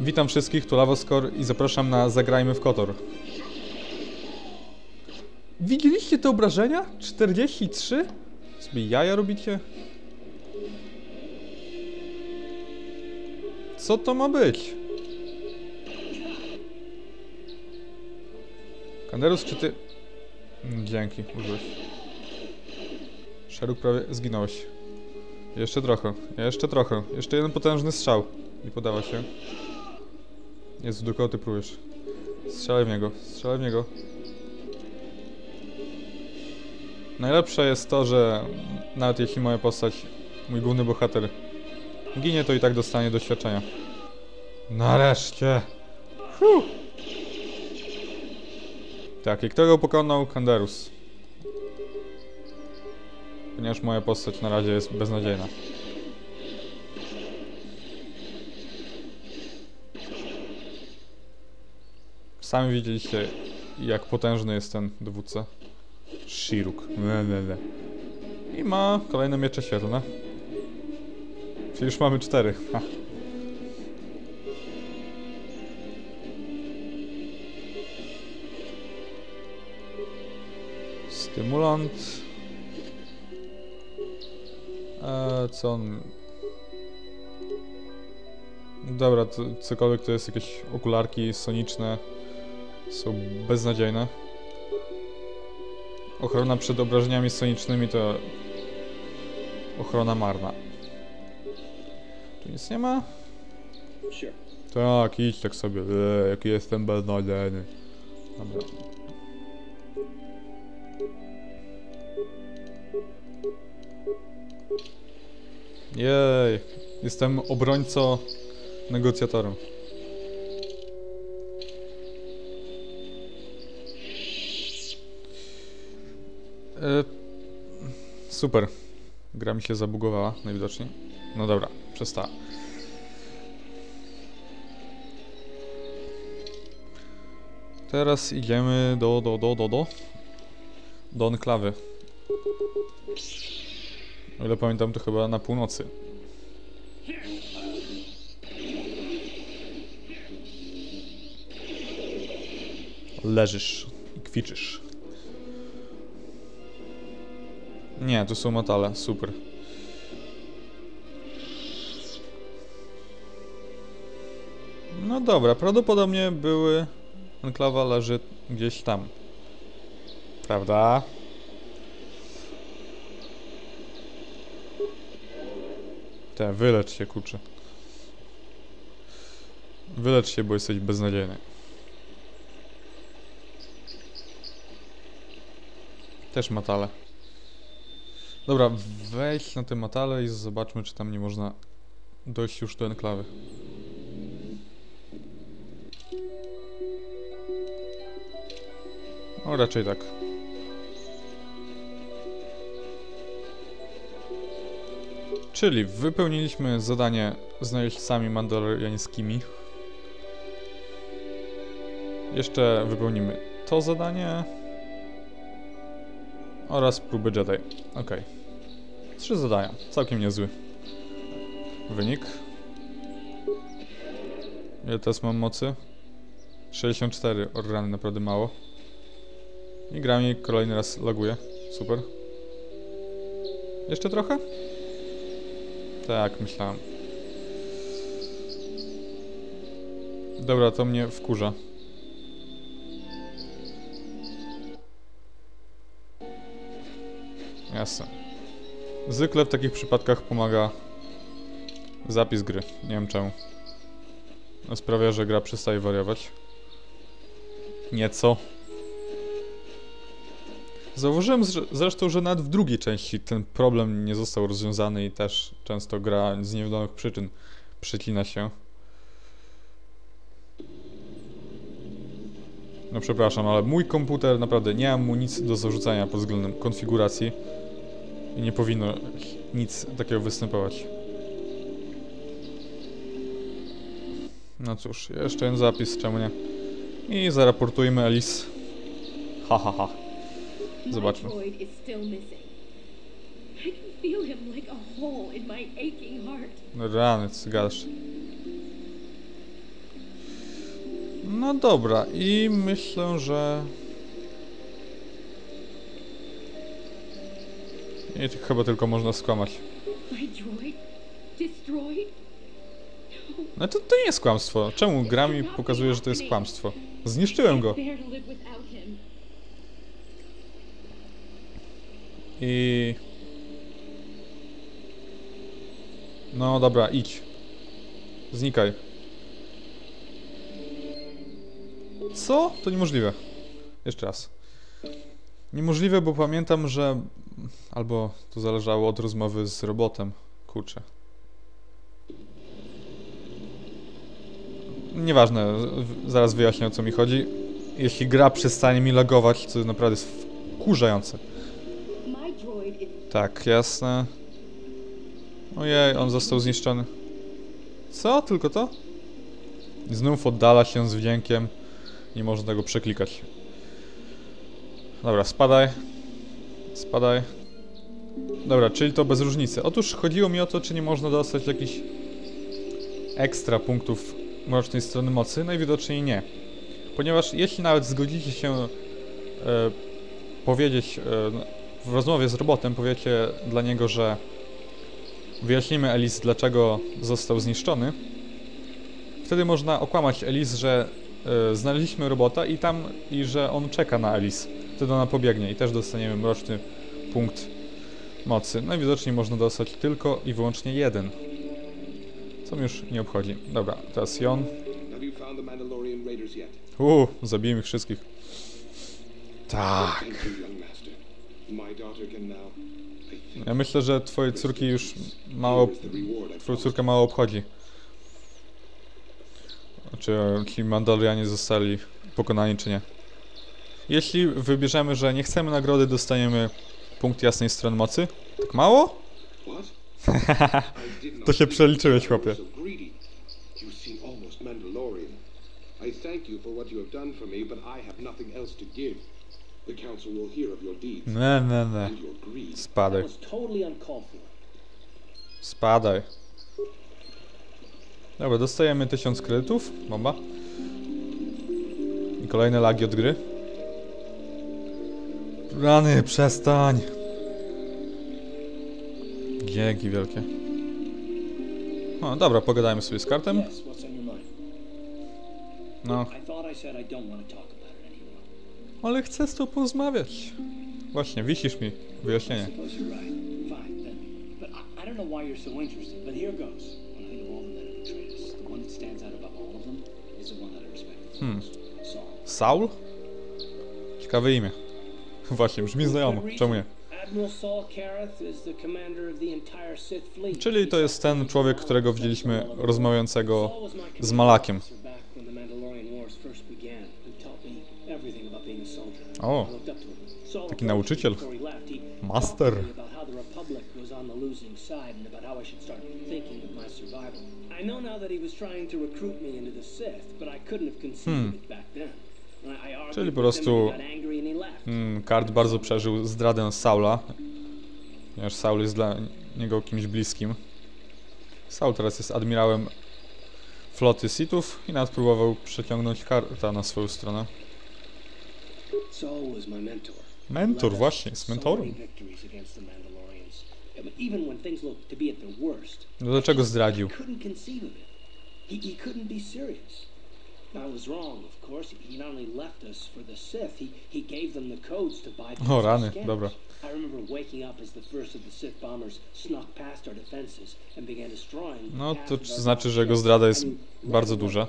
Witam wszystkich, tu Lawoskor i zapraszam na Zagrajmy w Kotor. Widzieliście te obrażenia? 43? Sobie jaja robicie? Co to ma być? Kanderus, czy ty... Mm, Dzięki, użyłeś. Szeruk prawie zginąłeś. Jeszcze trochę, jeszcze trochę. Jeszcze jeden potężny strzał. Nie podawa się. Jezu, do kogo ty próbujesz? Strzelaj w niego, strzelaj w niego. Najlepsze jest to, że nawet jeśli moja postać, mój główny bohater, ginie, to i tak dostanie doświadczenia. Nareszcie! Fuh. Tak, i kto go pokonał? Kanderus. Ponieważ moja postać na razie jest beznadziejna. Sami widzieliście, jak potężny jest ten dowódca. Shiruk. Le, le, le. I ma kolejne miecze świetlne. Czyli już mamy cztery. Ha. Stymulant. Eee, co on... Dobra, to, cokolwiek to jest jakieś okularki soniczne są beznadziejne. Ochrona przed obrażeniami sonicznymi to ochrona marna. Tu nic nie ma? Tak, idź tak sobie. Eee, jaki jestem beznadziejny. Dobra. Jej, jestem obrońco negocjatorem. Super. Gra mi się zabugowała najwidoczniej. No dobra, przestała. Teraz idziemy do, do, do, do, do. Do enklawy. O ile pamiętam, to chyba na północy. Leżysz i kwiczysz. Nie, tu są metale, super. No dobra, prawdopodobnie były... Enklawa leży gdzieś tam. Prawda? Te, wylecz się, kurczę. Wylecz się, bo jesteś beznadziejny. Też matale. Dobra, wejdź na te matale i zobaczmy, czy tam nie można dojść już do enklawy. No raczej tak. Czyli wypełniliśmy zadanie z najeźdźcami mandaloriańskimi. Jeszcze wypełnimy to zadanie. Oraz próby Jedi. Ok. Trzy zadania. Całkiem niezły. Wynik. Ile teraz mam mocy? 64. O rany, naprawdę mało. I gra mi kolejny raz laguje. Super. Jeszcze trochę? Tak, myślałem. Dobra, to mnie wkurza. Jasne. Zwykle w takich przypadkach pomaga zapis gry. Nie wiem czemu. No, Sprawia, że gra przestaje wariować. Nieco. Zauważyłem zre- zresztą, że nawet w drugiej części ten problem nie został rozwiązany i też często gra z niewiadomych przyczyn przecina się. No przepraszam, ale mój komputer naprawdę nie mam mu nic do zarzucania pod względem konfiguracji i nie powinno nic takiego występować. No cóż, jeszcze jeden zapis, czemu nie? I zaraportujmy Alice. Ha ha ha. Zobaczmy. No rany, co gadasz? No dobra, i myślę, że... I chyba tylko można skłamać. No. To, to nie jest kłamstwo. Czemu gra mi pokazuje, że to jest kłamstwo? Zniszczyłem go. I... No dobra, idź. Znikaj. Co? To niemożliwe. Jeszcze raz. Niemożliwe, bo pamiętam, że... Albo to zależało od rozmowy z robotem. Kurczę. Nieważne, zaraz wyjaśnię o co mi chodzi. Jeśli gra przestanie mi lagować, co naprawdę jest wkurzające. Tak, jasne. Ojej, on został zniszczony. Co? Tylko to? Znów oddala się z wdziękiem. Nie można tego przeklikać. Dobra, spadaj. Spadaj. Dobra, czyli to bez różnicy. Otóż chodziło mi o to, czy nie można dostać jakichś ekstra punktów mrocznej strony mocy. Najwidoczniej nie. Ponieważ jeśli nawet zgodzicie się e, powiedzieć e, w rozmowie z robotem, powiecie dla niego, że wyjaśnimy Elis, dlaczego został zniszczony, wtedy można okłamać Elis, że e, znaleźliśmy robota i tam, i że on czeka na Elis. Wtedy ona pobiegnie i też dostaniemy mroczny punkt mocy. Najwidoczniej można dostać tylko i wyłącznie jeden. Co mnie już nie obchodzi. Dobra, teraz Jon. Uuu, zabiję ich wszystkich. Tak. Ja myślę, że twoje córki już mało... Twoją córkę mało obchodzi. Czy ci Mandalorianie zostali pokonani, czy nie. Jeśli wybierzemy, że nie chcemy nagrody, dostaniemy punkt jasnej strony mocy. Tak mało? To się przeliczyłeś, chłopie. I thank you for what you have done for me, but I have nothing else to give. The council will hear of your deeds Nie, nie, nie. and your greed. Spadaj. That was totally uncalled for. Spadaj. Dobra, dostajemy 1000 kredytów. Bomba. I kolejne lagi od gry. Rany, przestań. Dzięki wielkie. No dobra, pogadajmy sobie z kartem. No, ale chcę z tobą porozmawiać. Właśnie, wisisz mi wyjaśnienie. I suppose you're right. Fine, then. But I, I don't know why you're so interested, but here goes. When I think of all the men who betrayed us, the one that stands out above all of them is the one that I respect the Hmm. Saul? Ciekawe imię. Właśnie, brzmi znajomo. Czemu nie? Czyli to jest ten człowiek, którego widzieliśmy rozmawiającego z Malakiem. O, taki nauczyciel. Master. argued Czyli po prostu- Mm, Kart bardzo przeżył zdradę Saula, ponieważ Saul jest dla niego kimś bliskim. Saul teraz jest admirałem floty Sithów i nawet próbował przeciągnąć Karta na swoją stronę. Mentor. Właśnie, jest mentorem. No dlaczego zdradził? he couldn't be serious. O, rany, dobra. I remember waking up as the first of the Sith bombers snuck past our defenses and began destroying No to znaczy, że jego zdrada jest bardzo duża.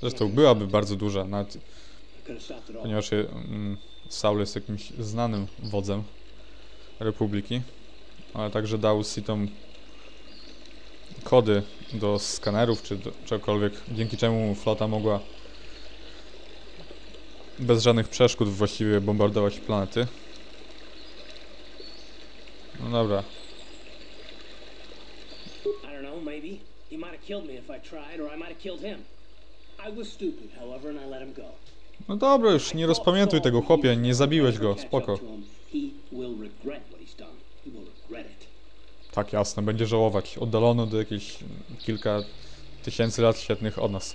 Zresztą byłaby bardzo duża, nawet ponieważ je- mm, Saul jest jakimś znanym wodzem Republiki, ale także dał Sithom kody do skanerów czy do czegokolwiek, dzięki czemu flota mogła bez żadnych przeszkód właściwie bombardować planety. No dobra, I don't know, maybe. He might have killed me if I tried, or I might have killed him. I was stupid, however, and I let him go. no dobra, już nie rozpamiętuj tego chłopie, nie zabiłeś go, spoko. He will regret what he's done. He will regret it. Tak, jasne, będzie żałować. Oddalono do jakieś kilka tysięcy lat świetnych od nas.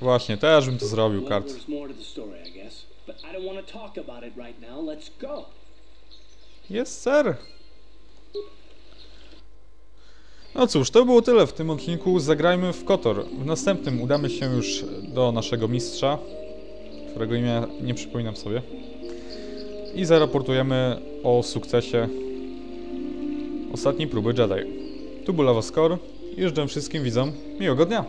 Właśnie, też bym to zrobił, kart. Jest ser. No cóż, to było tyle w tym odcinku. Zagrajmy w Kotor. W następnym udamy się już do naszego mistrza, którego imię nie przypominam sobie. I zaraportujemy o sukcesie ostatniej próby Jedi. Tu był Lava Score i życzę wszystkim widzom miłego dnia.